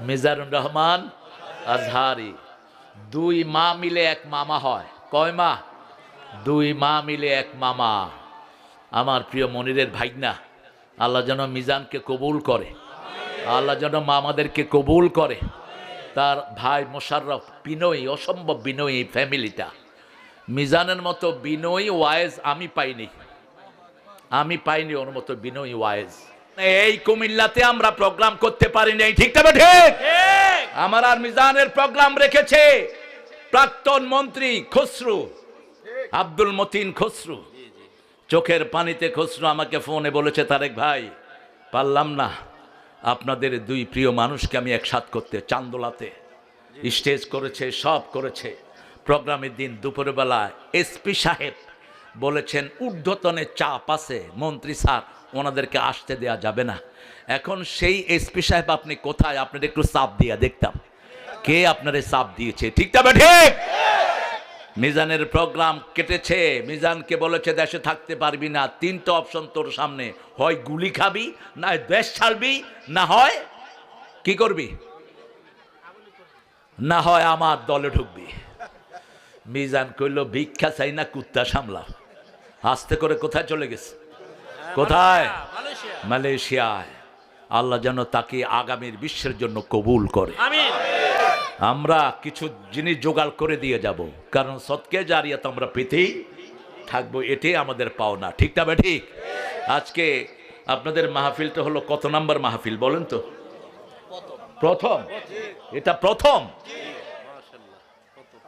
মিজানুর রহমান আজহারি। দুই মা মিলে এক মামা হয়। কয় মা? দুই মা মিলে এক মামা। আমার প্রিয় মনিরের ভাইনা আল্লাহ যেন মিজানকে কবুল করে। আল্লাহ যেন মামাদেরকে কবুল করে। তার ভাই মোশাররফ বিনয়ী, অসম্ভব বিনয়ী ফ্যামিলিটা। মিজানের মতো বিনয়ী ওয়াইজ আমি পাইনি। আমি পাইনি ওর মতো বিনয়ী ওয়াইজ। এই কুমিল্লাতে আমরা প্রোগ্রাম করতে পারিনি ঠিক তবে ঠিক। আমার আর মিজানের প্রোগ্রাম রেখেছে প্রাক্তন মন্ত্রী খসরু আব্দুল মতিন খসরু। চোখের পানিতে খসরু আমাকে ফোনে বলেছে তারেক ভাই পারলাম না। আপনাদের দুই প্রিয় মানুষকে আমি একসাথ করতে চান্দোলাতে। স্টেজ করেছে সব করেছে। প্রোগ্রামের দিন দুপুরবেলায় এসপি সাহেব বলেছেন ঊর্ধ্বতনে চাপ আছে মন্ত্রী স্যার। ওনাদেরকে আসতে দেয়া যাবে না। এখন সেই এসপি সাহেব আপনি কোথায়? আপনার একটু চাপ দিয়া দেখতাম। কে আপনারে চাপ দিয়েছে? ঠিক তবে ঠিক? মিজানের প্রোগ্রাম কেটেছে। মিজানকে বলেছে, দেশে থাকতে পারবি না। তিনটা অপশন তোর সামনে। হয় গুলি খাবি, না দেশ ছাড়বি, না হয় কি করবি? না হয় আমার দলে ঢুকবি। মিজান কইল, ভিক্ষা চাই না, কুত্তা সামলা আস্তে করে কোথায় চলে গেছে? কোথায়? মালয়েশিয়ায়। আল্লাহ যেন তাকে আগামীর বিশ্বের জন্য কবুল করে। আমরা কিছু জিনিস জোগাড় করে দিয়ে যাব। কারণ সৎকে জারিয়া তো আমরা পেতেই থাকব এটাই আমাদের পাওনা। ঠিক না ঠিক আজকে আপনাদের মাহফিলটা হলো কত নাম্বার মাহফিল বলেন তো? প্রথম। এটা প্রথম।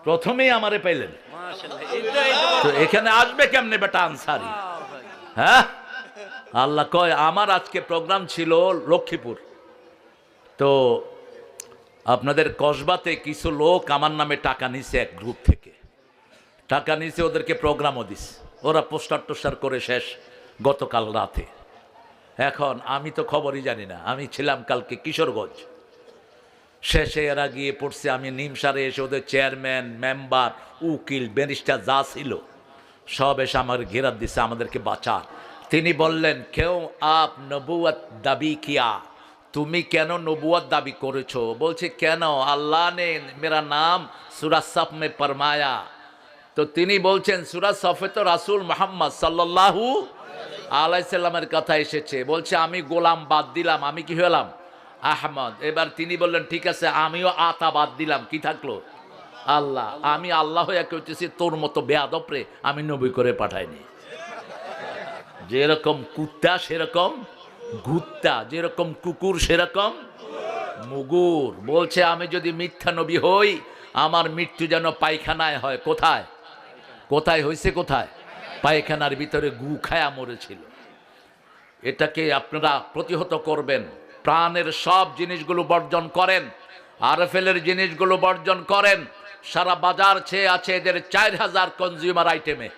প্রথমেই আমারে পাইলেন। তো এখানে আসবে কেমনে বেটা আনসারি? হ্যাঁ? আল্লাহ কয়, আমার আজকে প্রোগ্রাম ছিল লক্ষ্মীপুর। তো আপনাদের কসবাতে কিছু লোক আমার নামে টাকা নিছে এক গ্রুপ থেকে। টাকা নিছে, ওদেরকে প্রোগ্রামও দিস ওরা পোস্টার টোস্টার করে শেষ গতকাল রাতে। এখন আমি তো খবরই জানি না, আমি ছিলাম কালকে কিশোরগঞ্জ। শেষে এরা গিয়ে পড়ছে, আমি নিমসারে এসে ওদের চেয়ারম্যান মেম্বার উকিল ব্যারিস্টার যা ছিল, সব এসে আমার ঘেরাত দিছে, আমাদেরকে বাঁচান। তিনি বললেন, কেউ আপ নবুয়াত দাবি কিয়া? তুমি কেন নবুয়াত দাবি করেছ? বলছে, কেন? আল্লাহ নে মেরা নাম সুরাসফমে পরমায়া তো তিনি বলছেন সুরাসফে তো রাসুল মোহাম্মদ সাল্লাহু আলাইসাল্লামের কথা এসেছে। বলছে, আমি গোলাম বাদ দিলাম, আমি কি হলাম? আহমদ, এবার তিনি বললেন, ঠিক আছে, আমিও আতা বাদ দিলাম, কি থাকল? আল্লাহ, আমি আল্লাহ হয়ে কেউতেছি তোর মতো বেয়াদপরে আমি নবী করে পাঠাইনি। যেরকম কুত্তা, সেরকম গুত্তা যেরকম কুকুর, সেরকম মুগুর। বলছে, আমি যদি মিথ্যা নবী হই, আমার মৃত্যু যেন পায়খানায় হয়। কোথায়? কোথায় হয়েছে কোথায়? পায়খানার ভিতরে গু খায়া মরেছিল। এটাকে আপনারা প্রতিহত করবেন। প্রাণের সব জিনিসগুলো বর্জন করেন, আরএফএলের জিনিসগুলো বর্জন করেন। সারা বাজার ছেয়ে আছে এদের চার হাজার কনজিউমার আইটেমে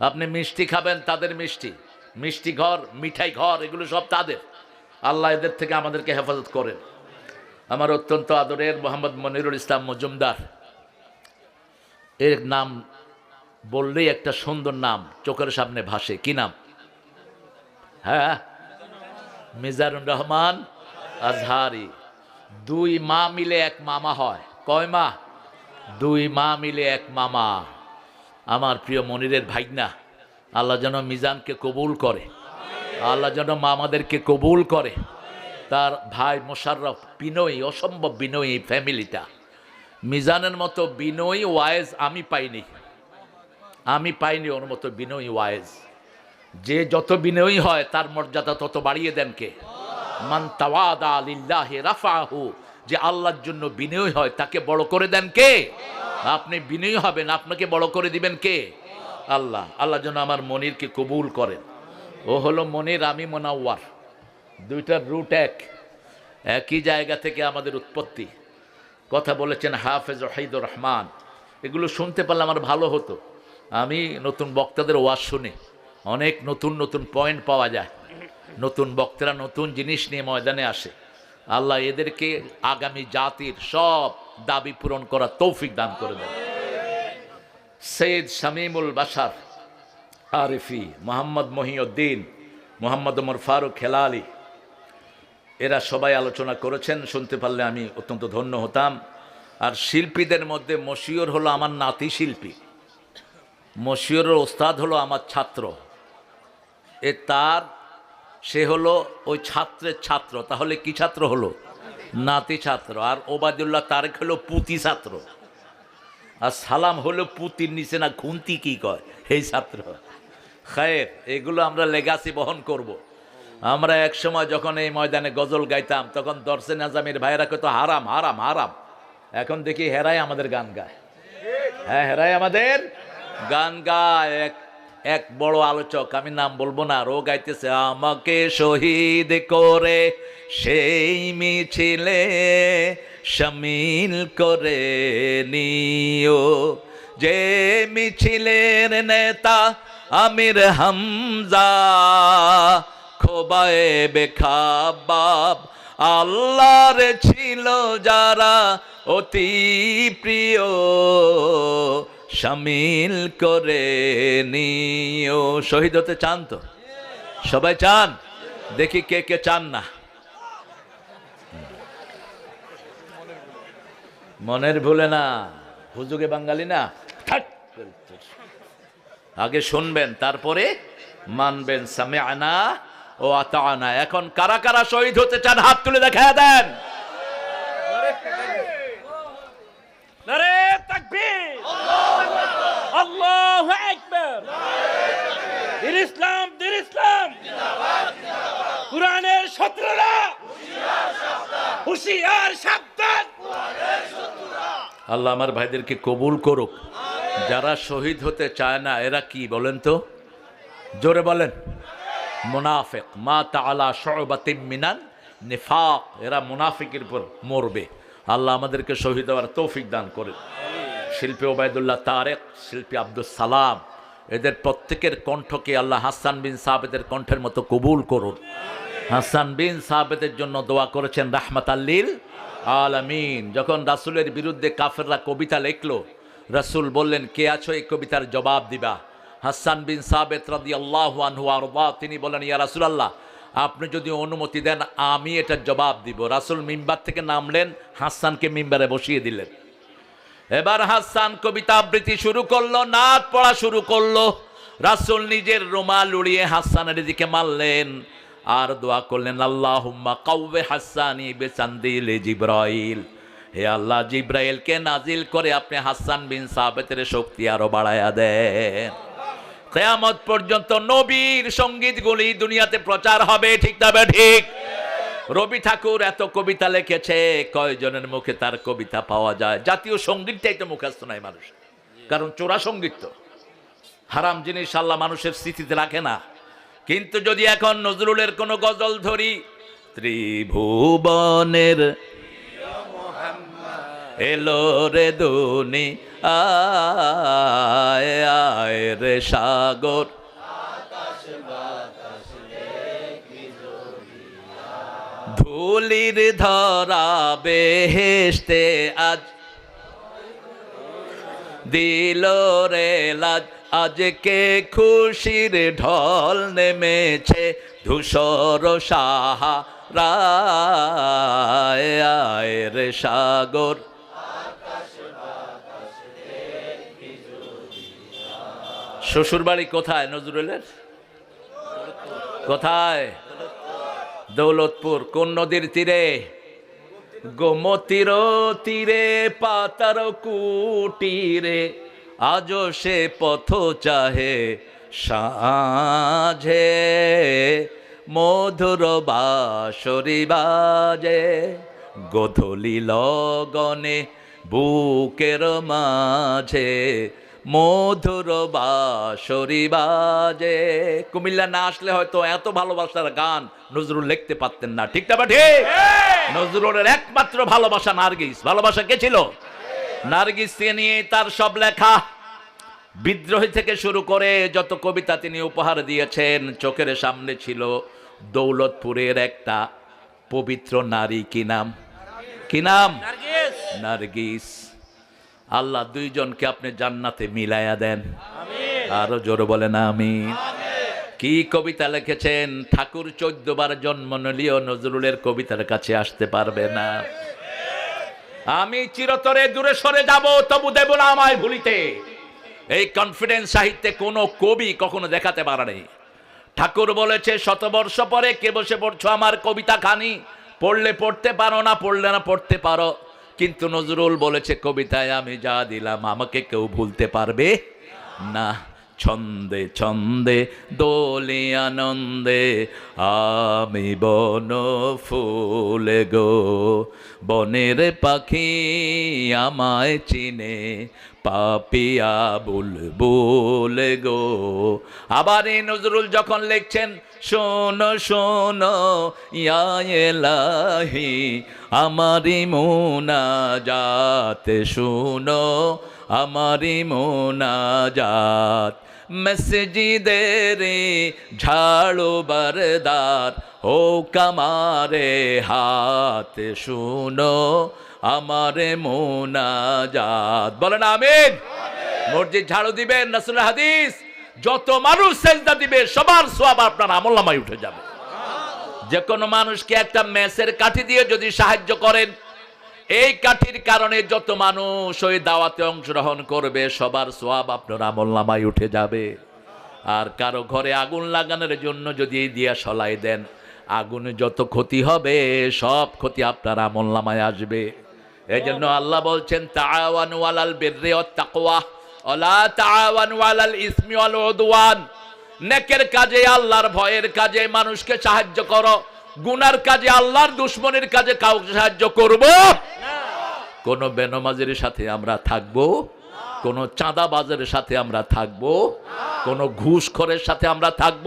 আপনি মিষ্টি খাবেন, তাদের মিষ্টি। মিষ্টি ঘর, মিঠাই ঘর, এগুলো সব তাদের। আল্লাহ এদের থেকে আমাদেরকে হেফাজত করেন। আমার অত্যন্ত আদরের মোহাম্মদ মনিরুল ইসলাম মজুমদার। এর নাম বললেই একটা সুন্দর নাম, চোখের সামনে ভাসে। কি নাম? হ্যাঁ? মিজানুর রহমান আজহারি। দুই মা মিলে এক মামা হয়। কয় মা? দুই মা মিলে এক মামা। আমার প্রিয় মনিরের ভাইনা আল্লাহ যেন মিজানকে কবুল করে। আল্লাহ যেন মামাদেরকে কবুল করে। তার ভাই মোশাররফ বিনয়ী, অসম্ভব বিনয়ী ফ্যামিলিটা। মিজানের মতো বিনয়ী ওয়াইজ আমি পাইনি। আমি পাইনি ওর মতো বিনয়ী ওয়াইজ। যে যত বিনয়ী হয়, তার মর্যাদা তত বাড়িয়ে দেন কে? মান তাওয়াদা রাফাহু। যে আল্লাহর জন্য বিনয়ী হয়, তাকে বড় করে দেন কে? আপনি বিনয়ী হবেন, আপনাকে বড় করে দিবেন কে? আল্লাহ। আল্লাহ যেন আমার মনিরকে কবুল করেন। ও হলো মনির আমি মোনাওয়ার। দুইটার রুট এক। একই জায়গা থেকে আমাদের উৎপত্তি। কথা বলেছেন হাফেজ রহিদুর রহমান। এগুলো শুনতে পারলে আমার ভালো হতো। আমি নতুন বক্তাদের ওয়াজ শুনি। অনেক নতুন নতুন পয়েন্ট পাওয়া যায়। নতুন বক্তারা নতুন জিনিস নিয়ে ময়দানে আসে। আল্লাহ এদেরকে আগামী জাতির সব দাবি পূরণ করার তৌফিক দান করে দেন। সৈয়দ শামীমুল বাসার আরিফি, মোহাম্মদ মহিউদ্দিন, মোহাম্মদ ওমর ফারুক খেলালি এরা সবাই আলোচনা করেছেন, শুনতে পারলে আমি অত্যন্ত ধন্য হতাম। আর শিল্পীদের মধ্যে মশিয়র হলো আমার নাতি শিল্পী। মশিয়রের ওস্তাদ হলো আমার ছাত্র। এ তার, সে হলো ওই ছাত্রের ছাত্র। তাহলে কি ছাত্র হলো? নাতি ছাত্র। আর ওবায়দুল্লাহ তারেক হলো পুতি ছাত্র। আর সালাম হলো পুতির নিচে না খুন্তি কি কয়? এই ছাত্র। খায়ের, এগুলো আমরা লেগাসি বহন করব। আমরা এক সময় যখন এই ময়দানে গজল গাইতাম, তখন দর্শন আজামির ভাইরা কত হারাম হারাম হারাম। এখন দেখি হেরাই আমাদের গান গায়। হ্যাঁ হেরাই আমাদের গান গায়। এক এক বড় আলোচক, আমি নাম বলব না রো গাইতেছে আমাকে শহীদ করে সেই মিছিলে সামিল করে নিও। যে মিছিলের নেতা আমির হামজা, খোবায়ে বেখাবাব, আল্লাহর ছিল যারা অতি প্রিয়। সামিল করে নিও। শহীদ হতে চান তো? সবাই চান? দেখি কে কে চান না। মনের ভুলে না। হুজুগে বাঙালি না? আগে শুনবেন, তারপরে মানবেন। সামে আনা ও আতা আনা এখন কারা কারা শহীদ হতে চান? হাত তুলে দেখা দেন নারে তাকবীর আল্লাহু আকবার দিন ইসলাম দিন ইসলাম কোরআনের শত্রুরা হুশিয়ার সাবধান আল্লাহ আমার ভাইদেরকে কবুল করুক। যারা শহীদ হতে চায় না, এরা কি বলেন তো? জোরে বলেন। মুনাফেক, মা তালা শবাতিম মিনান নিফাক, এরা মুনাফিকের পর মরবে। আল্লাহ আমাদেরকে শহীদ হওয়ার তৌফিক দান করে শিল্পী ওবায়দুল্লাহ তারেক, শিল্পী আব্দুল সালাম, এদের প্রত্যেকের কণ্ঠকে আল্লাহ হাসান বিন সাবেদের কণ্ঠের মতো কবুল করুন। হাসান বিন সাবেদের জন্য দোয়া করেছেন রাহমাত আল্লিল আলামিন। যখন রাসূলের বিরুদ্ধে কাফেররা কবিতা লিখলো, রাসূল বললেন, কে আছো এই কবিতার জবাব দিবা? হাসান বিন সাবেত রাদি আল্লাহ আনহু আরবা তিনি বলেন, ইয়া রাসূলাল্লাহ, আপনি যদি অনুমতি দেন, আমি এটার জবাব দিব। রাসূল মিম্বার থেকে নামলেন, হাসানকে মিম্বারে বসিয়ে দিলেন। এবার হাসান কবিতা আবৃত্তি শুরু করল, নাচ পড়া শুরু করল। রাসূল নিজের রুমাল উড়িয়ে হাসানের দিকে মারলেন। আর দোয়া করলেন, আল্লাহুম্মা কাউবে হাসানি বেচান্দিল জিব্রাইল। হে আল্লাহ, জিব্রাইলকে নাজিল করে আপনি হাসান বিন সাবেতের শক্তি আরও বাড়ায়া দেন। কেয়ামত পর্যন্ত নবীর সঙ্গীতগুলি দুনিয়াতে প্রচার হবে, ঠিক তবে ঠিক? রবি ঠাকুর এত কবিতা লিখেছে, কয়জনের মুখে তার কবিতা পাওয়া যায়? জাতীয় সঙ্গীতটাই তো মুখস্থ নাই মানুষ কারণ চোরা সংগীত তো। হারাম জিনিস আল্লাহ মানুষের স্মৃতিতে রাখে না। কিন্তু যদি এখন নজরুলের কোনো গজল ধরি, ত্রিভুবনের এলো রে দুনি, আয় আয় রে সাগর। ধুলির ধরা বেহেস্তে আজ দিল রে লাজ। আজকে খুশির ঢল নেমেছে ধূসর সাহা রায় রে সাগর। শ্বশুর বাড়ি কোথায় নজরুলের? কোথায়? দৌলতপুর। কোন নদীর তীরে? গোমতির তীরে, পাতার কুটিরে। আজও সে পথ চাহে সাঝে মধুর বাসরি বাজে গধূলি লগনে বুকের মাঝে মধুর বাসরি বাজে। কুমিল্লা না আসলে হয়তো এত ভালোবাসার গান নজরুল লিখতে পারতেন না ঠিক না বা ঠিক। নজরুলের একমাত্র ভালোবাসা নার্গিস ভালোবাসা কে ছিল? নার্গিসকে নিয়ে তার সব লেখা। বিদ্রোহী থেকে শুরু করে যত কবিতা তিনি উপহার দিয়েছেন চোখের সামনে ছিল দৌলতপুরের একটা পবিত্র নারী কি নাম? কি নাম? নার্গিস। আল্লাহ দুইজনকে আপনি জান্নাতে মিলাইয়া দেন। আরও জোরে বলেন আমি কি কবিতা লিখেছেন? ঠাকুর চোদ্দ বার জন্ম নিলেও নজরুলের কবিতার কাছে আসতে পারবে না। আমি চিরতরে দূরে সরে যাব, তবু দেব না আমায় ভুলিতে। এই কনফিডেন্স সাহিত্যে কোনো কবি কখনো দেখাতে পারেনি ঠাকুর বলেছে, শতবর্ষ পরে কে বসে পড়ছো আমার কবিতা খানি? পড়লে পড়তে পারো না, পড়লে না পড়তে পারো। কিন্তু নজরুল বলেছে, কবিতায় আমি যা দিলাম, আমাকে কেউ ভুলতে পারবে না। ছন্দে ছন্দে, দোলে আনন্দে, আমি বন ফুলে গো। বনের পাখি আমায় চিনে, পাপিয়া বুলবুল গো। আবার এই নজরুল যখন লিখছেন, শোনো শোনো ইয়া এলাহি, আমারি মোনা যাতে শোনো, আমারি মোনা যাত মসজিদের ঝাড়ো বরদার ও কামারে হাত শুনো আমারে মোনাজাত। বলেন আমিন। মসজিদ ঝাড়ু দিবেন রাসূলের হাদিস। যত মানুষ সেজদা দিবে সবার সোয়াব আপনার আমলনামায় উঠে যাবে। যে কোনো মানুষকে একটা মেসের কাঠি দিয়ে যদি সাহায্য করেন এই কাঠির কারণে যত মানুষ ওই দাওয়াতে অংশগ্রহণ করবে, সবার সোয়াব আপনার আমল নামায় উঠে যাবে। আর কারও ঘরে আগুন লাগানোর জন্য যদি এই দিয়া সলাই দেন, আগুনে যত ক্ষতি হবে, সব ক্ষতি আপনার আমল নামায় আসবে। এই জন্য আল্লাহ বলছেন, তাআওয়ানু আলাল বিররি ওয়াত তাকওয়া ওয়ালা তাআওয়ানু আলাল ইসমি ওয়াল উদওয়ান। নেকের কাজে, আল্লাহর ভয়ের কাজে মানুষকে সাহায্য করো। গুনার কাজে আল্লাহর দুশ্মনের কাজে কাউকে সাহায্য করব? কোন বেনমাজের সাথে আমরা থাকব? কোন চাঁদাবাজের সাথে আমরা থাকব? কোন ঘুষখোরের সাথে আমরা থাকব?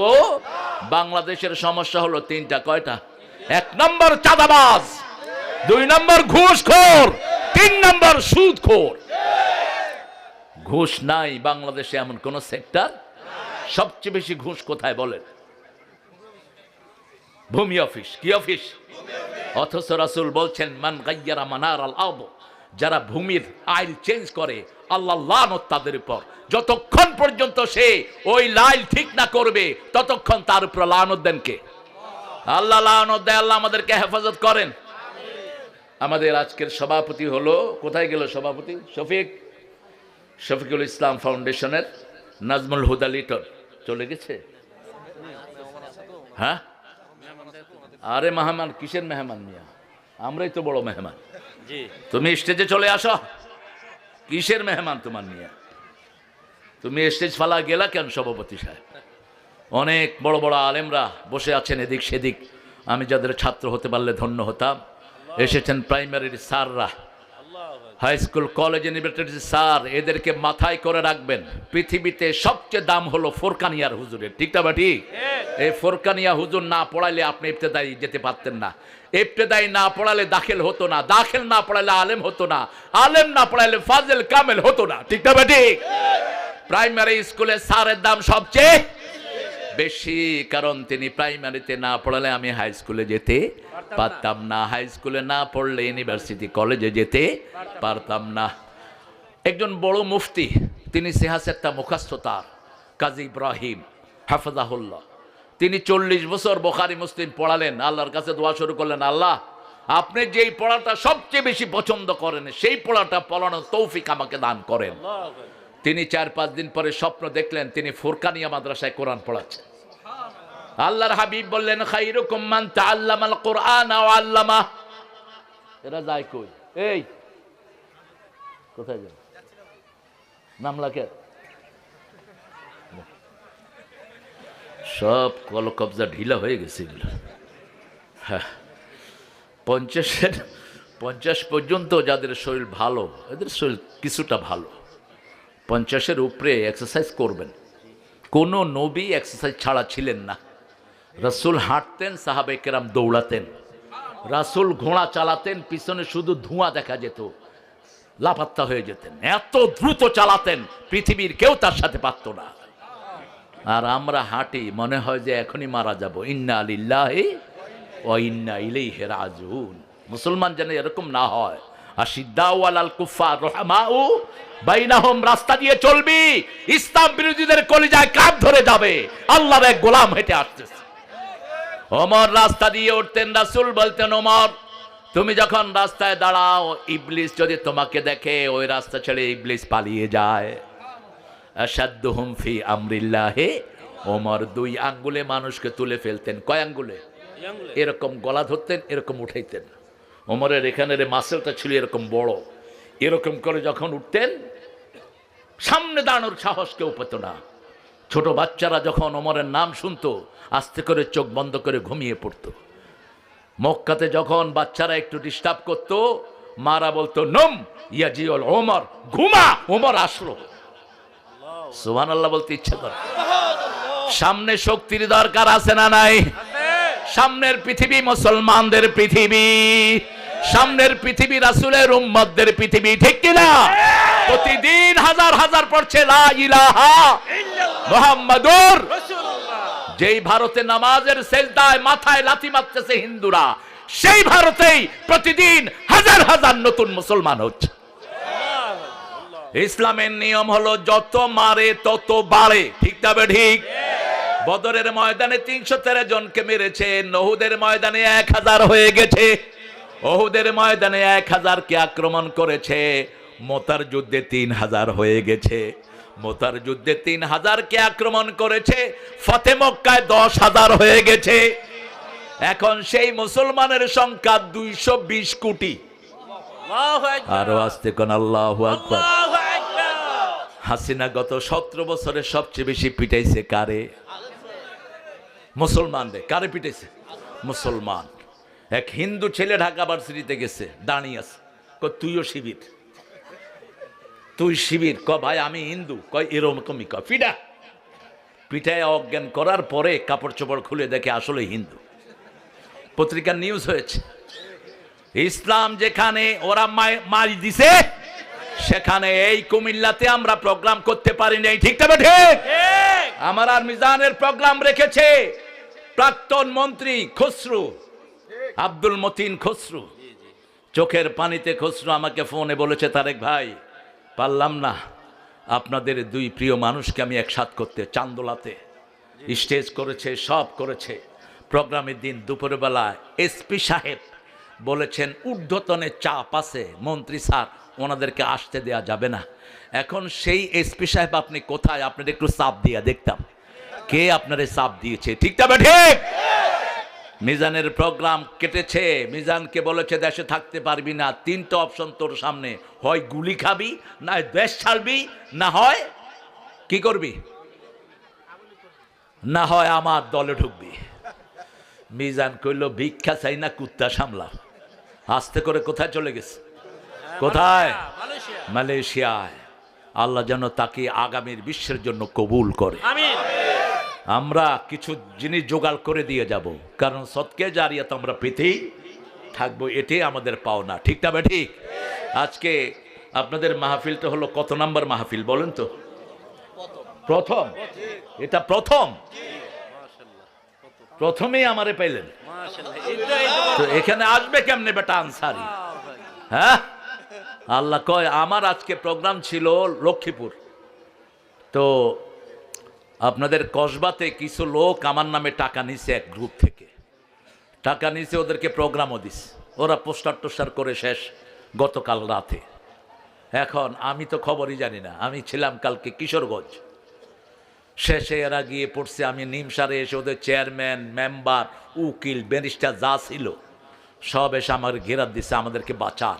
বাংলাদেশের সমস্যা হলো তিনটা, কয়টা? এক নম্বর চাঁদাবাজ, দুই নম্বর ঘুষখোর, তিন নম্বর সুদখোর। ঘুষ নাই বাংলাদেশে এমন কোন সেক্টর? সবচেয়ে বেশি ঘুষ কোথায় বলেন? ভূমি অফিস, কি অফিস? অথচ রাসুল বলছেন, মান গাইয়ারা মানার আল আব যারা ভূমির আইল চেঞ্জ করে, আল্লাহ লানত তাদের উপর। যতক্ষণ পর্যন্ত সে ওই লাইল ঠিক না করবে, ততক্ষণ তার উপর লানত দেন কে? আল্লাহ লানত দেয়, আল্লাহ আমাদেরকে হেফাজত করেন। আমাদের আজকের সভাপতি হলো, কোথায় গেল সভাপতি? শফিক। শফিকুল ইসলাম ফাউন্ডেশনের নাজমুল হুদা লিটন। চলে গেছে? হ্যাঁ? আরে মেহমান কিসের মেহমান মিয়া? আমরাই তো বড় মেহমান। তুমি স্টেজে চলে আসো। কিসের মেহমান তোমার মিয়া? তুমি স্টেজ ফালা গেলা কেন সভাপতি সাহেব? অনেক বড় বড় আলেমরা বসে আছেন এদিক সেদিক। আমি যাদের ছাত্র হতে পারলে ধন্য হতাম। এসেছেন প্রাইমারির স্যাররা। হাই স্কুল কলেজ ইউনিভার্সিটির স্যার এদেরকে মাথায় করে রাখবেন। পৃথিবীতে সবচেয়ে দাম হলো ফোরকানিয়ার হুজুরের। ঠিক না বা ঠিক এই ফোরকানিয়া হুজুর না পড়াইলে আপনি ইবতেদাই যেতে পারতেন না। ইবতেদাই না পড়ালে দাখিল হতো না দাখিল না পড়াইলে আলেম হতো না আলেম না পড়াইলে ফাজেল কামেল হতো না। ঠিক না বা ঠিক প্রাইমারি স্কুলে স্যারের দাম সবচেয়ে বেশি কারণ তিনি প্রাইমারিতে না পড়ালে আমি হাই স্কুলে যেতে পারতাম না। হাই স্কুলে না পড়লে ইউনিভার্সিটি কলেজে যেতে পারতাম না। একজন বড় মুফতি তিনি সিহাসেরটা মুখাস্ত তার কাজী ইব্রাহিম হাফজাহুল্লাহ। তিনি চল্লিশ বছর বোখারি মুসলিম পড়ালেন আল্লাহর কাছে দোয়া শুরু করলেন আল্লাহ আপনি যেই পড়াটা সবচেয়ে বেশি পছন্দ করেন সেই পড়াটা পড়ানোর তৌফিক আমাকে দান করেন। তিনি চার পাঁচ দিন পরে স্বপ্ন দেখলেন তিনি ফুরকানিয়া মাদ্রাসায় কোরআন পড়াচ্ছেন। আল্লাহর হাবিব বললেন খাইরুকুম মান তাআল্লামাল কোরআন ওয়া আল্লামা। এরা যায় কই? এই কোথায় যায়? নাম লাগে সব কল কবজা ঢিলা হয়ে গেছে এগুলো। হ্যাঁ পঞ্চাশের পঞ্চাশ পর্যন্ত যাদের শরীর ভালো এদের শরীর কিছুটা ভালো। পঞ্চাশের উপরে এক্সারসাইজ করবেন। কোনো নবী এক্সারসাইজ ছাড়া ছিলেন না। রাসূল হাঁটতেন সাহাবে কেরাম দৌড়াতেন। রাসূল ঘোড়া চালাতেন, পিছনে শুধু ধোঁয়া দেখা যেত। লাপাত্তা হয়ে যেতেন। এত দ্রুত চালাতেন, পৃথিবীর কেউ তার সাথে পারত না। আর আমরা হাঁটি, মনে হয় যে এখনই মারা যাব। ইন্না আলিল্লাহি ও ইন্না ইলাইহি রাজিউন। মুসলমান যেন এরকম না হয়। আশিদ্দাউ আলাল কুফার রহমাউ বাইনাহুম রাস্তা দিয়ে চলবি, ইসলাম বিরোধীদের কলিজায় কাপ ধরে যাবে। আল্লাহর এক গোলাম হেঁটে আসতেছে। ওমর রাস্তা দিয়ে উঠতেন রাসূল বলতেন, ওমর, তুমি যখন রাস্তায় দাঁড়াও, ইবলিস যদি তোমাকে দেখে, ওই রাস্তা ছেড়ে ইবলিস পালিয়ে যায়। আসাদ্দুহুম ফি আমরিল্লাহে। ওমর দুই আঙ্গুলে মানুষকে তুলে ফেলতেন। কয় আঙ্গুলে? এরকম গলা ধরতেন, এরকম উঠাইতেন। ওমরের এখানের মাসেলটা ছিল এরকম বড়। এরকম করে যখন উঠতেন সামনে দাঁড়ানোর সাহস কেউ পেত না। ছোট বাচ্চারা যখন ওমরের নাম শুনতো আস্তে করে চোখ বন্ধ করে ঘুমিয়ে পড়তো। মক্কাতে যখন বাচ্চারা একটু ডিস্টার্ব করতো মারা বলতো নম ইয়াজিউল ওমর ঘুমা ওমর আসলো। সুবহান আল্লাহ বলতে ইচ্ছা করে। সামনে শক্তির দরকার আছে না নাই? সামনের পৃথিবী মুসলমানদের পৃথিবী। সামনের পৃথিবী রাসূলের উম্মতদের পৃথিবী ঠিক কিনা? প্রতিদিন হাজার হাজার পড়ছে লা ইলাহা মুহাম্মাদুর যেই ভারতে নামাজের সেজদায় মাথায় লাথি মারতেছে হিন্দুরা সেই ভারতেই প্রতিদিন হাজার হাজার নতুন মুসলমান হচ্ছে। ইসলামের নিয়ম হলো যত মারে তত বাড়ে। ঠিক তবে ঠিক? বদরের ময়দানে তিনশো তেরো জনকে মেরেছে নহুদের ময়দানে এক হাজার হয়ে গেছে। ওহুদের ময়দানে এক হাজারকে আক্রমণ করেছে। মোতার যুদ্ধে তিন হাজার হয়ে গেছে। মোতার যুদ্ধে তিন হাজারকে আক্রমণ করেছে। ফতে মক্কায় দশ হাজার হয়ে গেছে। এখন সেই মুসলমানের সংখ্যা দুইশো বিশ কোটি। আরও আসতে কোন আল্লাহ আকবার। হাসিনা গত সতেরো বছরে সবচেয়ে বেশি পিটাইছে কারে? মুসলমান রে কারে পিটাইছে? মুসলমান। এক হিন্দু ছেলে ঢাকা ভার্সিটিতে গেছে দাঁড়িয়ে আছে। ক তুইও শিবির? তুই শিবির ক ভাই আমি হিন্দু কয় এরকমই ক। পিটা পিঠায় অজ্ঞান করার পরে কাপড় চোপড় খুলে দেখে আসলে হিন্দু। পত্রিকার নিউজ হয়েছে। ইসলাম যেখানে ওরা মারি দিছে সেখানে এই কুমিল্লাতে আমরা প্রোগ্রাম করতে পারি নাই। ঠিক তবে ঠিক? আমার আর মিজানের প্রোগ্রাম রেখেছে। প্রাক্তন মন্ত্রী খসরু আব্দুল মতিন খসরু। চোখের পানিতে খসরু আমাকে ফোনে বলেছে তারেক ভাই পারলাম না। আপনাদের দুই প্রিয় মানুষকে আমি একসাথ করতে চান্দোলাতে। স্টেজ করেছে সব করেছে। প্রোগ্রামের দিন দুপুরবেলা এসপি সাহেব বলেছেন ঊর্ধ্বতনে চাপ আছে। মন্ত্রী স্যার ওনাদেরকে আসতে দেয়া যাবে না। এখন সেই এসপি সাহেব আপনি কোথায়? আপনার একটু চাপ দিয়ে দেখতাম। কে আপনারে চাপ দিয়েছে? ঠিক তবে ঠিক? মিজানের প্রোগ্রাম কেটেছে মিজানকে বলেছে দেশে থাকতে পারবি না। তিনটা অপশন তোর সামনে। হয় গুলি খাবি না দেশ ছাড়বি না হয় কি করবি? না হয় আমার দলে ঢুকবি। মিজান কইল ভিক্ষা চাই না কুত্তা সামলা আস্তে করে কোথায় চলে গেছে? কোথায়? মালয়েশিয়ায়। আল্লাহ যেন তাকে আগামীর বিশ্বের জন্য কবুল করে। আমিন। আমরা কিছু জিনিস জোগাড় করে দিয়ে যাব। কারণ সৎকে তো আমরা পেতেই থাকব, এটাই আমাদের পাওনা। ঠিক না ঠিক? আজকে আপনাদের মাহফিলটা হলো কত নাম্বার মাহফিল বলেন তো? প্রথম। এটা প্রথম? প্রথমেই আমারে পাইলেন। তো এখানে আসবে কেমনে বেটা আনসারি? হ্যাঁ? আল্লাহ কয়, আমার আজকে প্রোগ্রাম ছিল লক্ষ্মীপুর। তো আপনাদের কসবাতে কিছু লোক আমার নামে টাকা নিছে এক গ্রুপ থেকে। টাকা নিছে, ওদেরকে প্রোগ্রামও দিস ওরা পোস্টার টোস্টার করে শেষ গতকাল রাতে। এখন আমি তো খবরই জানি না, আমি ছিলাম কালকে কিশোরগঞ্জ। শেষে এরা গিয়ে পড়ছে, আমি নিমসারে এসে ওদের চেয়ারম্যান, মেম্বার, উকিল, ব্যারিস্টার যা ছিল, সব এসে আমার ঘেরাত দিছে, আমাদেরকে বাঁচার